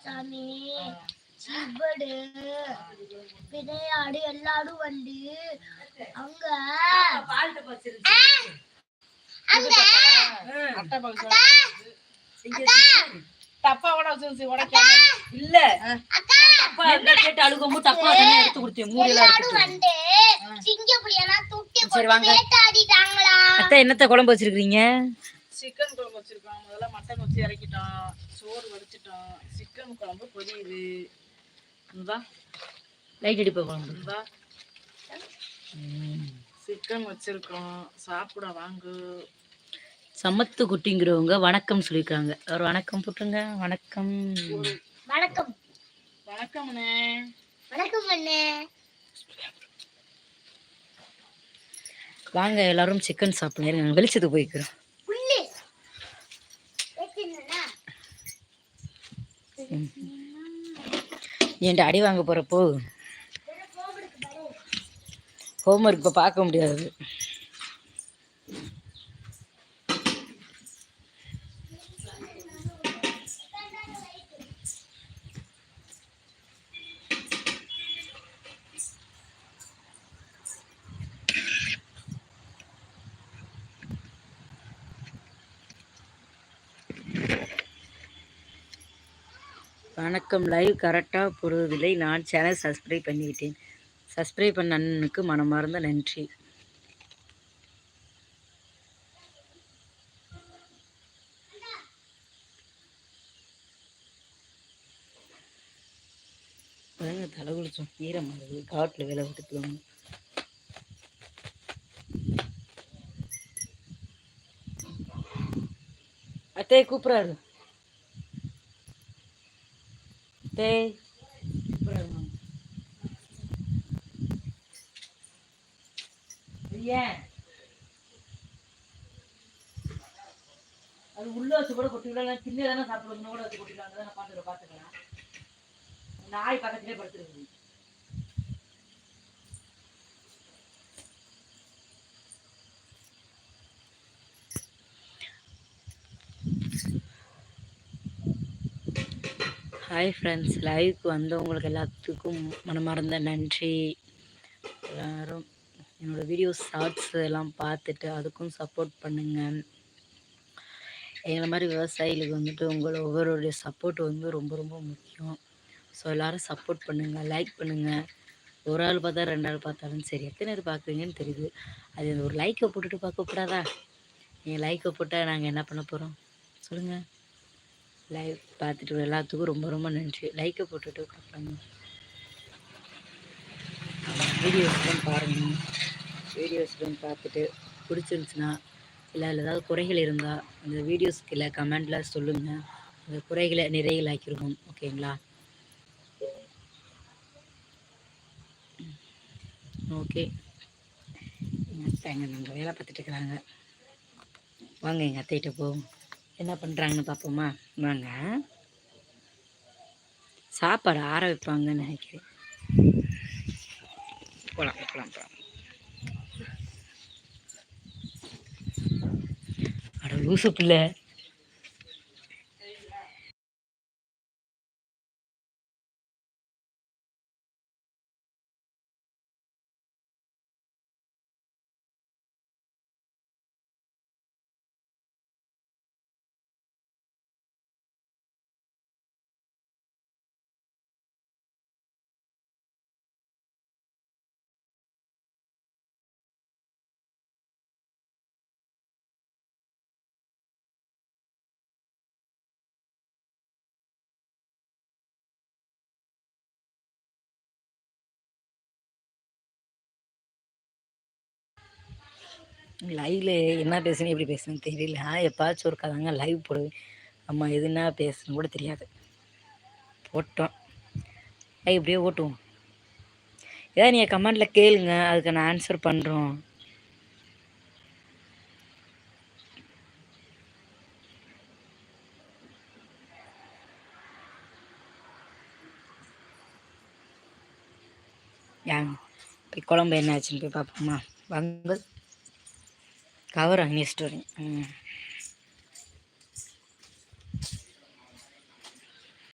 சாமி சிவடு விளையாடு எல்லாரும் வந்து. அங்க. அங்க. அட்டை பாக்ஸ் டப்பாவோட வச்சு உடைக்காம இல்ல. கேட்டு அழுகும்போது தப்பா எடுத்து கொடுத்தேன் தூக்கி சரி, போட்டு வாங்க. அத்தை என்னத்த குழம்பு வச்சிருக்கீங்க சிக்கன் குழம்பு வச்சிருக்கோம் முதல்ல மட்டன் வச்சு இறக்கிட்டோம் சோறு வடிச்சிட்டோம் சிக்கன் குழம்பு பொரியுது இந்தா. லைட் அடிப்ப குழம்பு. இந்தா. சிக்கன் வச்சிருக்கோம் சாப்பிட வாங்கு. சமத்து குட்டிங்கிறவங்க வணக்கம் சொல்லியிருக்காங்க. ஒரு வணக்கம் போட்டுருங்க. வணக்கம். வணக்கம். வணக்கம்ண்ணே வணக்கம் அண்ணே. வாங்க எல்லாரும் சிக்கன் சாப்பிடுங்க நாங்கள் வெளிச்சத்துக்கு போய்க்கிறோம். ஏன்டா அடி வாங்க போகிறப்போ ஹோம்ஒர்க் இப்போ பார்க்க முடியாது. வணக்கம். லைவ் கரெக்டாக போடுவதில்லை நான் சேனல் சப்ஸ்கிரைப் பண்ணிவிட்டேன். சப்ஸ்கிரைப் பண்ண அண்ணனுக்கு மனமார்ந்த நன்றி. தலை குளிச்சோம் ஈரம் ஆகுது காட்டில் வேலை விட்டுட்டு அத்தையை கூப்பிட்றாரு. டேய் ஏன் அது உள்ள வச்சு கூட கொட்டிக்கலாம் திண்ணை தானே சாப்பிடணும் கூட வச்சு கொட்டிக்கலாம். தானே பார்த்துக்கலாம் பார்த்துக்கலாம் நாய் பக்கத்துலேயே படுத்துருக்கு ஹாய் ஃப்ரெண்ட்ஸ் லைவுக்கு வந்தவங்களுக்கு எல்லாத்துக்கும் மனமார்ந்த நன்றி. எல்லோரும் என்னோடய வீடியோஸ் ஷார்ட்ஸ் எல்லாம் பார்த்துட்டு அதுக்கும் சப்போர்ட் பண்ணுங்கள் எங்களை மாதிரி விவசாயிகளுக்கு வந்துட்டு உங்களோட ஒவ்வொருடைய சப்போர்ட் வந்து ரொம்ப ரொம்ப முக்கியம். ஸோ எல்லோரும் சப்போர்ட் பண்ணுங்கள் லைக் பண்ணுங்கள் ஒரு ஆள் பார்த்தா ரெண்டு ஆள் பார்த்தாலும் சரி எத்தனை பேர் பார்க்குறீங்கன்னு தெரியுது. அது ஒரு லைக்கை போட்டுட்டு பார்க்கக்கூடாதா நீங்கள் லைக்கை போட்டால் நாங்கள் என்ன பண்ண போகிறோம் சொல்லுங்கள் லைவ் பார்த்துட்டு எல்லாத்துக்கும் ரொம்ப ரொம்ப நன்றி. லைக்கை போட்டுட்டு பார்ப்பாங்க வீடியோஸ்லாம் பாருங்கள் வீடியோஸ்லாம் பார்த்துட்டு பிடிச்சிருந்துச்சுன்னா இல்லை ஏதாவது குறைகள் இருந்தால் அந்த வீடியோஸ்க்கு இல்லை கமெண்டில் சொல்லுங்கள் அந்த குறைகளை நிறைகள் ஓகேங்களா ஓகே எங்கள் அத்தை எங்கள் நாங்கள் வேலை பார்த்துட்டு இருக்கிறாங்க. வாங்க எங்கள் அத்தைகிட்ட போவோம். என்ன பண்ணுறாங்கன்னு பார்ப்போமா? வாங்க. சாப்பாடு ஆற வைப்பாங்கன்னு நினைக்கிறேன். போகலாம் போகலாம் போகலாம் அட லூசு பிள்ளை. லைவ்ல என்ன பேசுனேன் எப்படி பேசுனேன்னு தெரியல. எப்பாச்சும் ஒரு கதாங்க லைவ் போடுவேன். அம்மா எதுனா பேசணும் கூட தெரியாது. போட்டோம். லைவ் இப்படியே ஓட்டுவோம். ஏதாவது நீங்கள் கமெண்டில் கேளுங்க. அதுக்கு நான் ஆன்சர் பண்ணுறோம் யாங்க போய் குழம்பு என்ன ஆச்சுன்னு போய் பார்ப்போமா? வாங்க. கவர் அணிஸ்டோரிங்